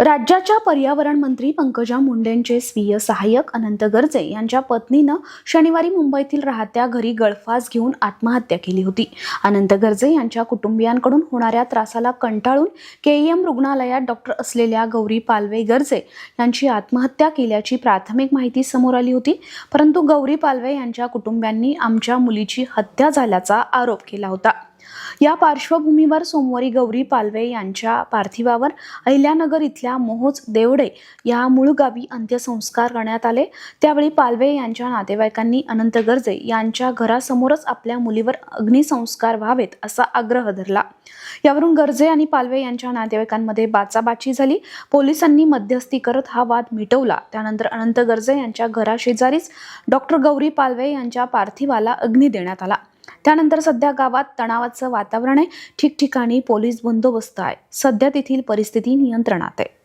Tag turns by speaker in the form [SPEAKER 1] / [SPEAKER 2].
[SPEAKER 1] राज्याच्या पर्यावरण मंत्री पंकजा मुंडेंचे स्वीय सहाय्यक अनंत गर्जे यांच्या पत्नीनं शनिवारी मुंबईतील राहत्या घरी गळफास घेऊन आत्महत्या केली होती. अनंत गर्जे यांच्या कुटुंबियांकडून होणाऱ्या त्रासाला कंटाळून के एम रुग्णालयात डॉक्टर असलेल्या गौरी पालवे गर्जे यांची आत्महत्या केल्याची प्राथमिक माहिती समोर आली होती. परंतु गौरी पालवे यांच्या कुटुंबियांनी आमच्या मुलीची हत्या झाल्याचा आरोप केला होता. या पार्श्वभूमीवर सोमवारी गौरी पालवे यांच्या पार्थिवावर अहिल्यानगर इथल्या इथल्या मोहोज देवडे या मूळ गावी अंत्यसंस्कार करण्यात आले. त्यावेळी पालवे यांच्या नातेवाईकांनी अनंत गर्जे यांच्या घरासमोरच आपल्या मुलीवर अग्निसंस्कार व्हावेत असा आग्रह धरला. यावरून गर्जे आणि पालवे यांच्या नातेवाईकांमध्ये बाचाबाची झाली. पोलिसांनी मध्यस्थी करत हा वाद मिटवला. त्यानंतर अनंत गर्जे यांच्या घराशेजारीच डॉक्टर गौरी पालवे यांच्या पार्थिवाला अग्नी देण्यात आला. त्यानंतर सध्या गावात तणावाचं वातावरण आहे. ठिकठिकाणी पोलीस बंदोबस्त आहे. सध्या तेथील परिस्थिती नियंत्रणात आहे.